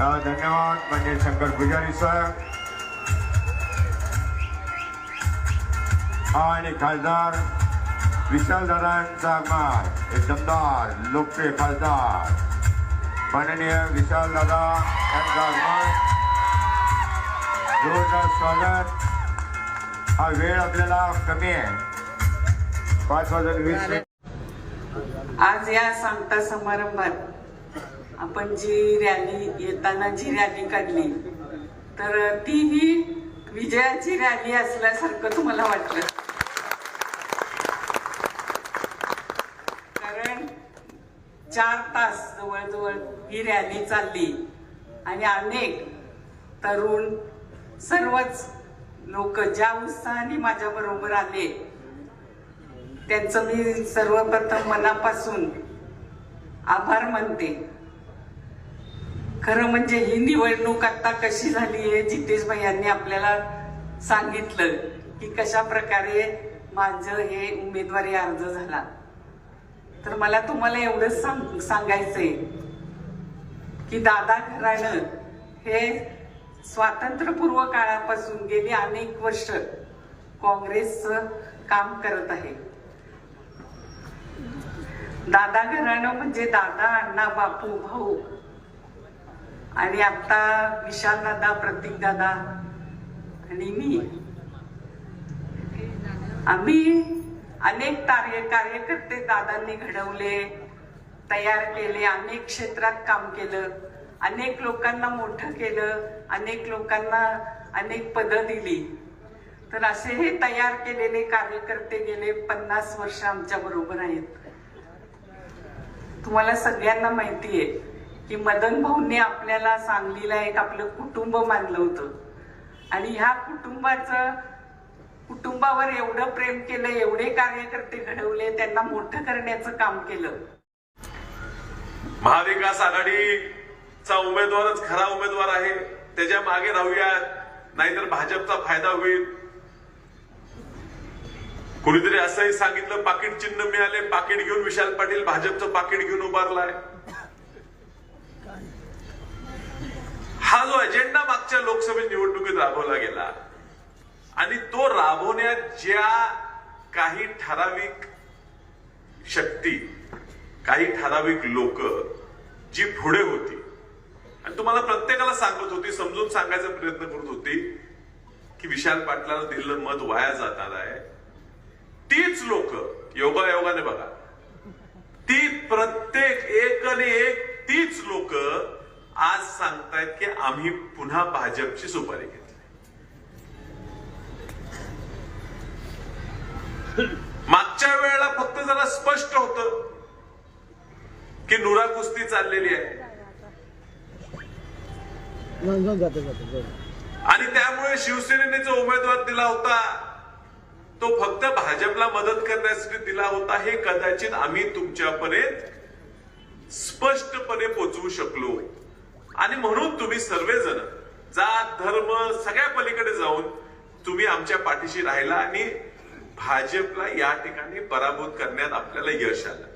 धन्यवाद. म्हणजे शंकर पुजारी सर. आणि खासदार विशाल दादांचा मान दमदार लोकप्रिय खासदार. माननीय विशाल दादा यांचा मान जोरदार स्वागत. हा वेळ आपल्याला कमी आहे. पाच वाजून वीस आज या सांगता समारंभात आपण जी रॅली येताना जी रॅली काढली तर ती ही विजयाची रॅली असल्यासारखं तुम्हाला वाटलं. कारण चार तास जवळजवळ ही रॅली चालली आणि अनेक तरुण सर्वच लोक ज्या उत्साहाने माझ्या बरोबर आले त्यांचं मी सर्वप्रथम मनापासून आभार मानते. खरं म्हणजे ही निवडणूक आता कशी झाली आहे जितेश यांनी आपल्याला सांगितलं की कशा प्रकारे माझं हे उमेदवारी अर्ज झाला. तर मला तुम्हाला एवढंच सांग सांगायचंय की दादा घराणं हे स्वातंत्र्यपूर्व काळापासून गेली अनेक वर्ष काँग्रेसचं काम करत आहे. दादा घराणं म्हणजे दादा अण्णा बापू भाऊ. आणि आता विशाल दादा प्रतीक दादा आणि मी. आम्ही अनेक कार्य कार्यकर्ते दादांनी घडवले तयार केले अनेक क्षेत्रात काम केलं अनेक लोकांना मोठं केलं अनेक लोकांना अनेक पदं दिली. तर असे हे तयार केलेले कार्यकर्ते गेले पन्नास वर्ष आमच्या बरोबर आहेत. तुम्हाला सगळ्यांना माहिती आहे की मदन भाऊंनी आपल्याला सांगलीला एक आपलं कुटुंब मानलं होतं. आणि ह्या कुटुंबाचं कुटुंबावर एवढं प्रेम केलं एवढे कार्यकर्ते घडवले त्यांना मोठं करण्याचं काम केलं. महाविकास आघाडीचा उमेदवारच खरा उमेदवार आहे. त्याच्यामागे राहूया. नाहीतर भाजपचा फायदा होईल. कुणीतरी असंही सांगितलं पाकिट चिन्ह मिळाले पाकिट घेऊन विशाल पाटील भाजपचं पाकिट घेऊन उभारलाय. हा जो अजेंडा मागच्या लोकसभा निवडणुकीत राबवला गेला आणि तो राबवण्यात ज्या काही ठराविक शक्ती काही ठराविक लोक जी पुढे होती आणि तुम्हाला प्रत्येकाला सांगत होती समजून सांगायचा प्रयत्न करत होती की विशाल पाटलाला दिलेलं मत वाया जाणार आहे. तीच लोक. योगायोगाने बघा. ती प्रत्येक एक आणि एक तीच लोक आज सांगतायत की आम्ही पुन्हा भाजपची सुपारी घेतली. मागच्या वेळेला फक्त जरा स्पष्ट होत की नुरा कुस्ती चाललेली आहे. आणि त्यामुळे शिवसेनेने जो उमेदवार दिला होता. तो फक्त भाजपला मदत करण्यासाठी दिला होता हे कदाचित आम्ही तुमच्यापर्यंत स्पष्टपणे पोचवू शकलो. आणि म्हणून तुम्ही सर्वजण जात धर्म सगळ्या पलीकडे जाऊन तुम्ही आमच्या पाठीशी राहिला आणि भाजपला या ठिकाणी पराभूत करण्यात आपल्याला यश आलं.